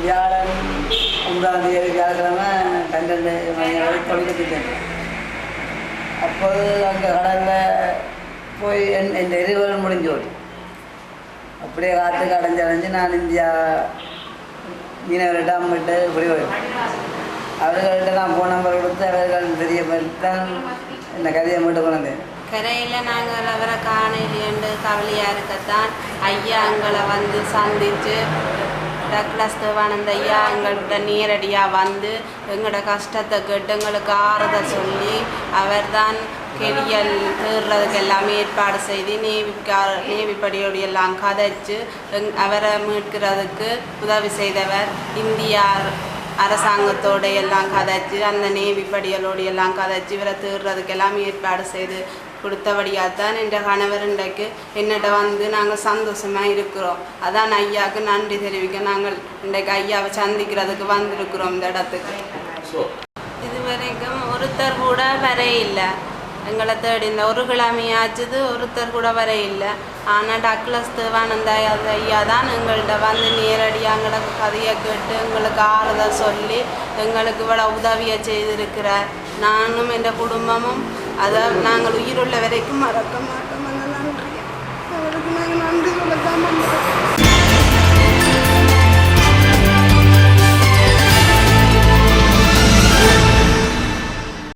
வியாழன் ஒன்றாம் தேதி வியாழக்கிழமை பன்னெண்டு மணி அளவு தொழிலுக்கு அப்போது அங்கே கடலில் போய் என் என் எரிவல் முடிஞ்சோடு அப்படியே காற்று அடைஞ்சடைஞ்சு நான் இந்தியா மீனவர்கிட்ட அம்மிட்டு இப்படி போயிடும் அவர்கள்ட்ட நான் ஃபோன் நம்பர் கொடுத்து அவர்கள் தெரிய தான் இந்த கதையை மட்டும் கொண்டேன் கரையில் நாங்கள் அவரை காணலையண்டு கவலையாக இருக்கத்தான் ஐயா எங்களை வந்து சந்தித்து டக்ளஸ் தேவானந்த ஐயா எங்கள்கிட்ட நேரடியாக வந்து எங்களோட கஷ்டத்தை கேட்டு எங்களுக்கு ஆறுதல் சொல்லி அவர்தான் கெடியல் தேடுறதுக்கு எல்லாமே ஏற்பாடு செய்து நேவிக்கார் நேவிப்படியோடு எல்லாம் கதைச்சு எங் அவரை மீட்கிறதுக்கு உதவி செய்தவர். இந்தியா அரசாங்கத்தோட எல்லாம் கதைச்சு அந்த நேவிப்படிகளோடு எல்லாம் கதைச்சு இவரை தேடுறதுக்கு எல்லாம் ஏற்பாடு செய்து கொடுத்தபடியாக தான் என்ற கணவர் இன்றைக்கு என்னிட்ட வந்து நாங்கள் சந்தோஷமாக இருக்கிறோம். அதான் ஐயாவுக்கு நன்றி தெரிவிக்க நாங்கள் இன்றைக்கு ஐயாவை சந்திக்கிறதுக்கு வந்திருக்கிறோம் இந்த இடத்துக்கு. இதுவரைக்கும் ஒருத்தர் கூட வர இல்லை எங்களை தேடி இந்த ஒரு கிழமையாச்சுது ஒருத்தர் கூட வர இல்லை ஆனால் டக்ளஸ் தேவானந்த ஐயா தான் எங்கள்கிட்ட வந்து நேரடியாக எங்களுக்கு கதையை கேட்டு எங்களுக்கு ஆறுதல் சொல்லி எங்களுக்கு இவ்வளோ உதவியை செய்திருக்கிறார். நானும் என் குடும்பமும் அதை நாங்கள் உயிருள்ள வரைக்கும் மறக்க மாட்டோம்.